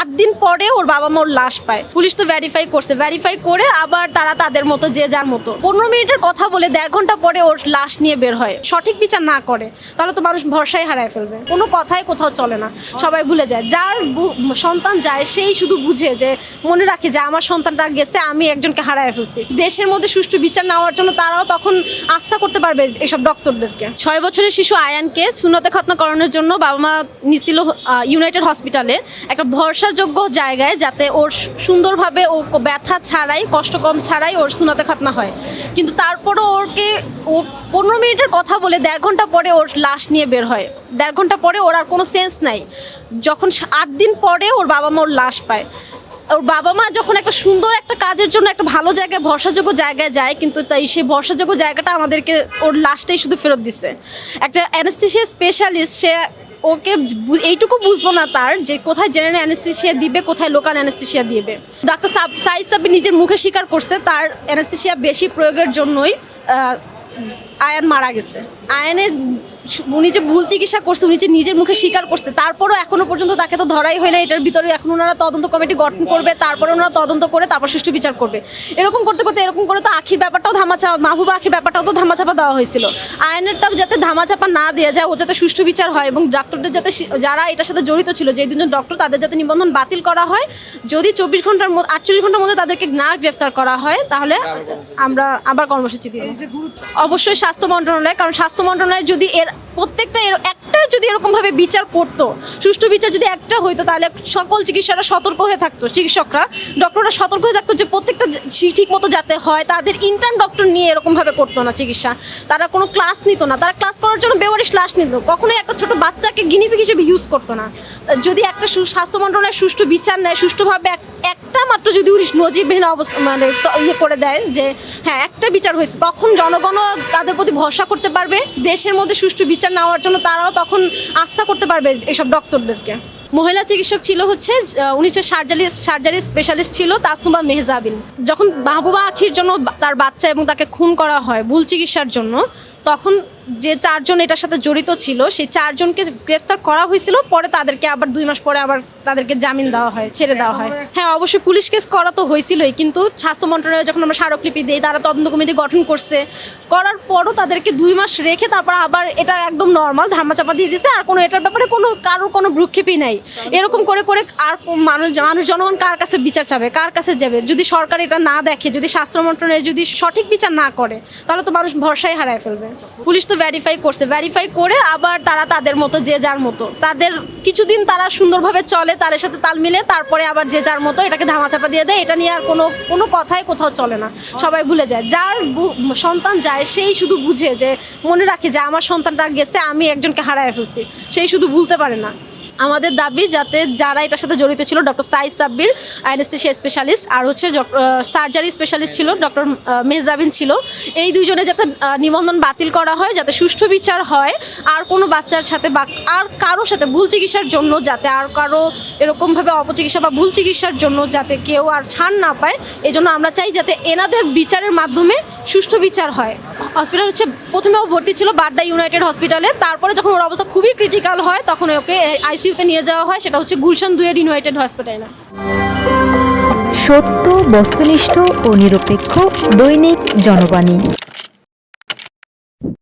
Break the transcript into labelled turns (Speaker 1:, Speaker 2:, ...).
Speaker 1: আট দিন পরে ওর বাবা মা ওর লাশ পায়। পুলিশ তো ভেরিফাই করছে। ভেরিফাই করে আবার তারা তাদের মতো, যে যার মতো। পনেরো মিনিটের কথা বলে দেড় ঘণ্টা পরে ওর লাশ নিয়ে বের হয়। সঠিক বিচার না করে, তাহলে তো মানুষ ভরসাই হারায় ফেলবে। কোনো কথাই কোথাও চলে না। সবাই ভুলে যায়। যার সন্তান যায়, সেই শুধু বুঝে যে, মনে রাখে যে, আমার সন্তানটা গেছে, আমি একজনকে হারায় ফেলছি। দেশের মধ্যে সুষ্ঠু বিচার নেওয়ার জন্য তারাও তখন আস্থা করতে পারবে এসব ডক্টরদেরকে। ছয় বছরের শিশু আয়ানকে সুনতে খতনা করানোর জন্য বাবা মা নিছিল ইউনাইটেড হসপিটালে। একটা ভরসাযোগ্য জায়গায় যাতে ওর সুন্দরভাবে ও ব্যথা ছাড়াই, কষ্ট কম ছাড়াই ওর সুনাতে খাতনা হয়। কিন্তু তারপরও ওরকে ও পনেরো মিনিটের কথা বলে দেড় ঘণ্টা পরে ওর লাশ নিয়ে বের হয়। দেড় ঘণ্টা পরে ওর আর কোনো সেন্স নাই। যখন আট দিন পরে ওর বাবা মা ওর লাশ পায়। ওর বাবা মা যখন একটা সুন্দর একটা কাজের জন্য একটা ভালো জায়গায়, ভরসাযোগ্য জায়গায় যায়, কিন্তু তাই সেই ভরসাযোগ্য জায়গাটা আমাদেরকে ওর লাস্টেই শুধু ফেরত দিছে। একটা অ্যানেস্থেশিয়া স্পেশালিস্ট সে ওকে এইটুকু বুঝলো না তার যে কোথায় জেনারেল অ্যানেস্থেশিয়া দিবে, কোথায় লোকাল অ্যানেস্থেশিয়া দিবে। ডাক্তার সাব সাইদ সাবি নিজের মুখে স্বীকার করছে, তার অ্যানেস্থেশিয়া বেশি প্রয়োগের জন্যই আয়ান মারা গেছে। আয়ানের উনি যে ভুল চিকিৎসা করছে উনি যে নিজের মুখে স্বীকার করছে তারপরও এখনও পর্যন্ত তাকে তো ধরাই হয় না এটার ভিতরে এখন ওনারা তদন্ত কমিটি গঠন করবে তারপরে ওনারা তদন্ত করে তারপর সুষ্ঠু বিচার করবে। এরকম করতে করতে এরকম করে তো আখির ব্যাপারটাও ধামাচাপা মাহবুবা আখির ব্যাপারটাও তো ধামাচাপা দেওয়া হয়েছিল। আয়নেরটা যাতে ধামাচাপা না দেওয়া যায় ও যাতে সুষ্ঠু বিচার হয় এবং ডাক্তারদের যাতে যারা এটার সাথে জড়িত ছিল যে দুজন ডক্টর তাদের যাতে নিবন্ধন বাতিল করা হয়। যদি চব্বিশ ঘণ্টার মধ্যে আটচল্লিশ ঘণ্টার মধ্যে তাদেরকে না গ্রেফতার করা হয় তাহলে আমরা আবার কর্মসূচি দিব। অবশ্যই স্বাস্থ্য মন্ত্রণালয়, কারণ স্বাস্থ্য মন্ত্রণালয় যদি এর প্রত্যেকটা এর একটা যদি এরকমভাবে বিচার করতো, সুষ্ঠু বিচার যদি একটা হইতো, তাহলে সকল চিকিৎসকরা সতর্ক হয়ে থাকতো, চিকিৎসকরা, ডক্টররা সতর্ক হয়ে থাকতো যে প্রত্যেকটা ঠিক মতো যাতে হয়, তাদের ইন্টার্ন ডক্টর নিয়ে এরকমভাবে করতো না চিকিৎসা। তারা কোনো ক্লাস নিত না, তারা ক্লাস করার জন্য বেওয়ারিশ ক্লাস নিত, কখনোই একটা ছোট বাচ্চাকে গিনিপিক হিসেবে ইউজ করতো না। যদি একটা স্বাস্থ্য মন্ত্রণালয় সুষ্ঠু বিচার নেয়, সুষ্ঠুভাবে এক- মাত্র যদি উনি নজিরবিহীন অবস্থা মানে ইয়ে করে দেয় যে হ্যাঁ একটা বিচার হয়েছে তখন জনগণও তাদের প্রতি ভরসা করতে পারবে দেশের মধ্যে সুষ্ঠু বিচার নেওয়ার জন্য তারাও তখন আস্থা করতে পারবে এসব ডক্টরদেরকে। মহিলা চিকিৎসক ছিল হচ্ছে আহ, উনি হচ্ছে সার্জারি সার্জারি স্পেশালিস্ট ছিল তাসনুবা মেহজাবিন। যখন মাহবুবা আখির জন্য তার বাচ্চা এবং তাকে খুন করা হয় ভুল চিকিৎসার জন্য তখন যে চারজন এটার সাথে জড়িত ছিল সেই চারজনকে গ্রেফতার করা হয়েছিল পরে তাদেরকে আবার দুই মাস পরে আবার তাদেরকে জামিন দেওয়া হয় ছেড়ে দেওয়া হয়। হ্যাঁ। অবশ্যই পুলিশ কেস করা তো হয়েছিলই কিন্তু স্বাস্থ্য মন্ত্রণালয় যখন আমরা স্মারকলিপি দিই তারা তদন্ত কমিটি গঠন করছে। করার পরও তাদেরকে দুই মাস রেখে তারপর আবার এটা একদম নর্মাল ধামাচাপা দিয়ে দিছে আর কোনো এটার ব্যাপারে কোনো কারোর কোনো ভ্রুক্ষেপই নাই। এরকম করে করে আর মানুষ মানুষ জনগণ কার কাছে বিচার চাবে কার কাছে যাবে? যদি সরকার এটা না দেখে যদি স্বাস্থ্য মন্ত্রণালয় যদি সঠিক বিচার না করে তাহলে তো মানুষ ভরসাই হারায় ফেলবে। পুলিশ তো ভেরিফাই করছে। ভেরিফাই করে আবার তারা তাদের মতো, যে যার মতো। তাদের কিছুদিন তারা সুন্দরভাবে চলে, তাদের সাথে তাল মিলে, তারপরে আবার যে যার মতো এটাকে ধামাচাপা দিয়ে দেয়। এটা নিয়ে আর কোনো কোনো কথাই কোথাও চলে না। সবাই ভুলে যায়। যার সন্তান যায়, সেই শুধু বুঝে যে, মনে রাখে যে, আমার সন্তানটা গেছে, আমি একজনকে হারায় ফেলছি। সেই শুধু ভুলতে পারে না। আমাদের দাবি যাতে যারা এটার সাথে জড়িত ছিল, doctor Saeed Sabbir, anaesthesia specialist আর হচ্ছে সার্জারি স্পেশালিস্ট ছিল, ডক্টর মেহজাবিন ছিল। এই দুইজনে যাতে নিবন্ধন বাতিল করা হয়, যাতে সুষ্ঠু বিচার হয়, আর কোনো বাচ্চার সাথে বা আর কারোর সাথে ভুল চিকিৎসার জন্য যাতে আর কারও এরকমভাবে অপচিকিৎসা বা ভুল চিকিৎসার জন্য যাতে কেউ আর ছাড় না পায় এই জন্য আমরা চাই যাতে এনাদের বিচারের মাধ্যমে সুষ্ঠু বিচার হয়। হসপিটাল হচ্ছে প্রথমেও ভর্তি ছিল বাড্ডা ইউনাইটেড হসপিটালে, তারপরে যখন ওর অবস্থা খুবই ক্রিটিক্যাল হয়, তখন ওকে আইসিইউতে নিয়ে যাওয়া হয়, সেটা হচ্ছে গুলশান দুয়ের ইউনাইটেড হসপিটালে।
Speaker 2: সত্য, বস্তুনিষ্ঠ ও নিরপেক্ষ দৈনিক জনবাণী।